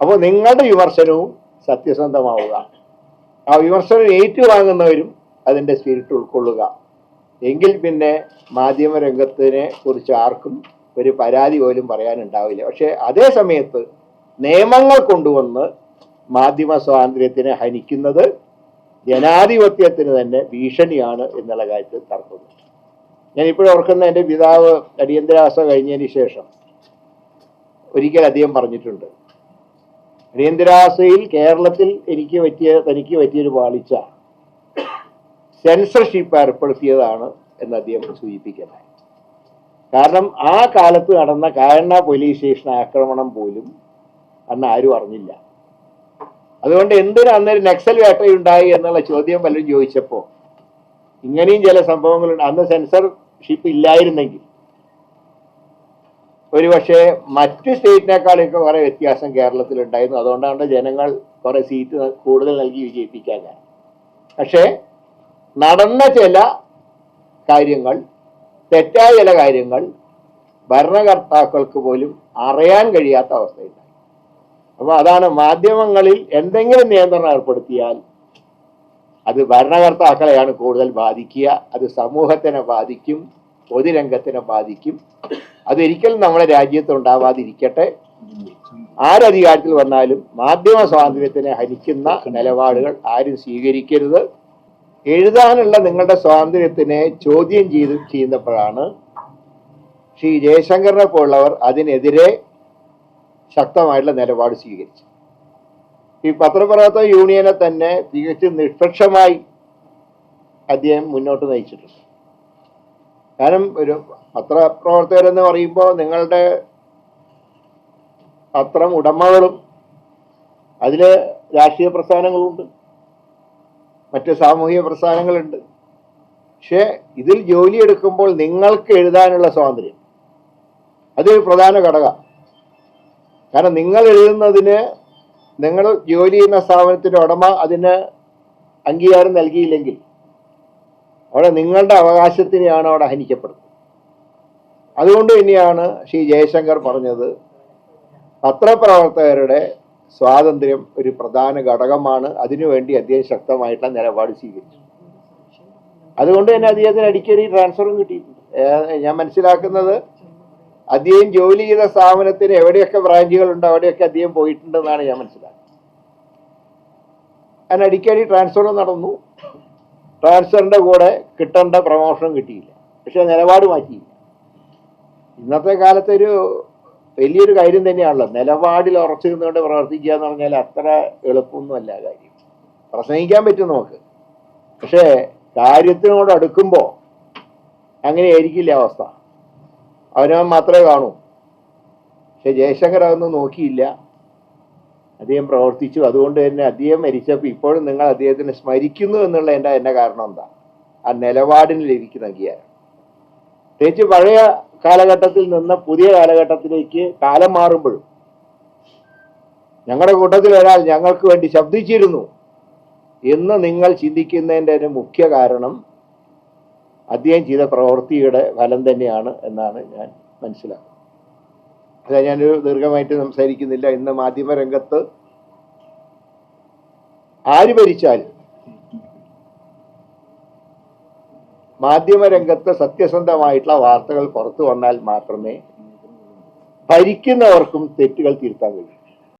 അപ്പോൾ നിങ്ങളുടെ വിമർശനവും സത്യസന്ധമാവുക. ആ വിമർശനം ഏറ്റുവാങ്ങുന്നവരും അതിന്റെ സ്പിരിറ്റ് ഉൾക്കൊള്ളുക. എങ്കിൽ പിന്നെ മാധ്യമ രംഗത്തിനെ കുറിച്ച് ആർക്കും ഒരു പരാതി പോലും പറയാനുണ്ടാവില്ല. പക്ഷേ അതേ സമയത്ത് നിയമങ്ങൾ കൊണ്ടുവന്ന് മാധ്യമ സ്വാതന്ത്ര്യത്തിനെ ഹനിക്കുന്നത് ജനാധിപത്യത്തിന് തന്നെ ഭീഷണിയാണ് എന്നുള്ള കാര്യത്തിൽ തർക്കമില്ല. ഞാൻ ഇപ്പോഴും ഓർക്കുന്ന എന്റെ പിതാവ് അടിയന്തരാവസ്ഥ കഴിഞ്ഞതിന് ശേഷം ഒരിക്കൽ അദ്ദേഹം പറഞ്ഞിട്ടുണ്ട് അടിയന്തരാവസ്ഥയിൽ കേരളത്തിൽ എനിക്ക് പറ്റിയ തനിക്ക് പറ്റിയൊരു പാളിച്ച സെൻസർഷിപ്പ് ഏർപ്പെടുത്തിയതാണ് എന്ന് അദ്ദേഹം സൂചിപ്പിക്കുന്നത് കാരണം ആ കാലത്ത് നടന്ന കാരണ പോലീസ് സ്റ്റേഷൻ ആക്രമണം പോലും അന്ന് ആരും അറിഞ്ഞില്ല. അതുകൊണ്ട് എന്തിനാ അന്നൊരു നക്സൽ വേട്ടയുണ്ടായി എന്നുള്ള ചോദ്യം പലരും ചോദിച്ചപ്പോൾ ഇങ്ങനെയും ചില സംഭവങ്ങളുണ്ട്. അന്ന് സെൻസർ ഷിപ്പ് ഇല്ലായിരുന്നെങ്കിൽ. ഒരുപക്ഷെ മറ്റു സ്റ്റേറ്റിനേക്കാളൊക്കെ കുറെ വ്യത്യാസം കേരളത്തിലുണ്ടായിരുന്നു. അതുകൊണ്ടാണ് ജനങ്ങൾ കുറെ സീറ്റ് കൂടുതൽ നൽകി വിജയിപ്പിക്കാൻ കാരണം. പക്ഷേ നടന്ന ചില കാര്യങ്ങൾ തെറ്റായ ചില കാര്യങ്ങൾ ഭരണകർത്താക്കൾക്ക് പോലും അറിയാൻ കഴിയാത്ത അവസ്ഥയുണ്ടായി. അപ്പോൾ അതാണ് മാധ്യമങ്ങളിൽ എന്തെങ്കിലും നിയന്ത്രണം ഏർപ്പെടുത്തിയാൽ അത് ഭരണകർത്താക്കളെയാണ് കൂടുതൽ ബാധിക്കുക അത് സമൂഹത്തിനെ ബാധിക്കും പൊതുരംഗത്തിനെ ബാധിക്കും. അതൊരിക്കലും നമ്മുടെ രാജ്യത്ത് ഉണ്ടാവാതിരിക്കട്ടെ. ആരധികാരത്തിൽ വന്നാലും മാധ്യമ സ്വാതന്ത്ര്യത്തിനെ ഹരിക്കുന്ന നിലപാടുകൾ ആരും സ്വീകരിക്കരുത്. എഴുതാനുള്ള നിങ്ങളുടെ സ്വാതന്ത്ര്യത്തിനെ ചോദ്യം ചെയ്ത് ചെയ്യുന്നപ്പോഴാണ് ശ്രീ ജയശങ്കറിനെ പോലുള്ളവർ അതിനെതിരെ ശക്തമായിട്ടുള്ള നിലപാട് സ്വീകരിച്ചു. ഈ പത്രപ്രവർത്തക യൂണിയനെ തന്നെ തികച്ചും നിഷ്പക്ഷമായി അദ്ദേഹം മുന്നോട്ട് നയിച്ചിട്ടുണ്ട്. കാരണം ഒരു പത്രപ്രവർത്തകരെന്ന് പറയുമ്പോൾ നിങ്ങളുടെ പത്രം ഉടമകളും അതിൽ രാഷ്ട്രീയ പ്രസ്ഥാനങ്ങളുണ്ട്. മറ്റ് സാമൂഹിക പ്രസ്ഥാനങ്ങളുണ്ട്. പക്ഷേ ഇതിൽ ജോലിയെടുക്കുമ്പോൾ നിങ്ങൾക്ക് എഴുതാനുള്ള സ്വാതന്ത്ര്യം. അതൊരു പ്രധാന ഘടകം കാരണം നിങ്ങൾ എഴുതുന്നതിന് നിങ്ങൾ ജോലി ചെയ്യുന്ന സ്ഥാപനത്തിന്റെ ഉടമ അതിന് അംഗീകാരം നൽകിയില്ലെങ്കിൽ അവിടെ നിങ്ങളുടെ അവകാശത്തിനെയാണ് അവിടെ ഹനിക്കപ്പെടുന്നത്. അതുകൊണ്ട് തന്നെയാണ് ശ്രീ ജയശങ്കർ പറഞ്ഞത് പത്രപ്രവർത്തകരുടെ സ്വാതന്ത്ര്യം ഒരു പ്രധാന ഘടകമാണ്. അതിനുവേണ്ടി അദ്ദേഹം ശക്തമായിട്ടുള്ള നിലപാട് സ്വീകരിച്ചു. അതുകൊണ്ട് തന്നെ അദ്ദേഹത്തിന് അടിക്കടി ട്രാൻസ്ഫറും കിട്ടിയിട്ടുണ്ട്. ഞാൻ മനസ്സിലാക്കുന്നത് അദ്ദേഹം ജോലി ചെയ്ത സ്ഥാപനത്തിന് എവിടെയൊക്കെ ബ്രാഞ്ചുകളുണ്ട് അവിടെയൊക്കെ അദ്ദേഹം പോയിട്ടുണ്ടെന്നാണ് ഞാൻ മനസ്സിലാക്കുന്നത്. അതിന് അടിക്കടി ട്രാൻസ്ഫറും നടന്നു. ട്രാൻസ്ഫറിന്റെ കൂടെ കിട്ടേണ്ട പ്രമോഷൻ കിട്ടിയില്ല. പക്ഷെ നിലപാട് മാറ്റിയില്ല. ഇന്നത്തെ കാലത്ത് ഒരു വലിയൊരു കാര്യം തന്നെയാണല്ലോ. നിലപാടിൽ ഉറച്ചു നിന്നുകൊണ്ട് പ്രവർത്തിക്കുക എന്ന് പറഞ്ഞാൽ അത്ര എളുപ്പമൊന്നുമല്ല കാര്യം. പ്രസംഗിക്കാൻ പറ്റും നമുക്ക്. പക്ഷേ കാര്യത്തിനോട് അടുക്കുമ്പോൾ അങ്ങനെയായിരിക്കില്ല അവസ്ഥ. അവനവൻ മാത്രമേ കാണൂ. പക്ഷെ ജയശങ്കർ അതൊന്നും നോക്കിയില്ല. അദ്ദേഹം പ്രവർത്തിച്ചു. അതുകൊണ്ട് തന്നെ അദ്ദേഹം മരിച്ചപ്പോൾ ഇപ്പോഴും നിങ്ങൾ അദ്ദേഹത്തിനെ സ്മരിക്കുന്നു എന്നുള്ള എന്റെ എന്റെ കാരണം എന്താ? ആ നിലപാടിന് ലഭിക്കുന്ന അംഗീകാരം. പ്രത്യേകിച്ച് പഴയ കാലഘട്ടത്തിൽ നിന്ന് പുതിയ കാലഘട്ടത്തിലേക്ക് കാലം മാറുമ്പോഴും ഞങ്ങളുടെ കൂട്ടത്തിൽ ഒരാൾ ഞങ്ങൾക്ക് വേണ്ടി ശബ്ദിച്ചിരുന്നു എന്ന് നിങ്ങൾ ചിന്തിക്കുന്നതിന്റെ മുഖ്യ കാരണം അദ്ദേഹം ചെയ്ത പ്രവൃത്തിയുടെ ഫലം തന്നെയാണ് എന്നാണ് ഞാൻ മനസ്സിലാക്കുന്നത്. അതാ ഞാനൊരു ദീർഘമായിട്ട് സംസാരിക്കുന്നില്ല. ഇന്ന് മാധ്യമ രംഗത്ത് ആര് ഭരിച്ചാലും മാധ്യമരംഗത്ത് സത്യസന്ധമായിട്ടുള്ള വാർത്തകൾ പുറത്തു വന്നാൽ മാത്രമേ ഭരിക്കുന്നവർക്കും തെറ്റുകൾ തിരുത്താൻ കഴിയൂ.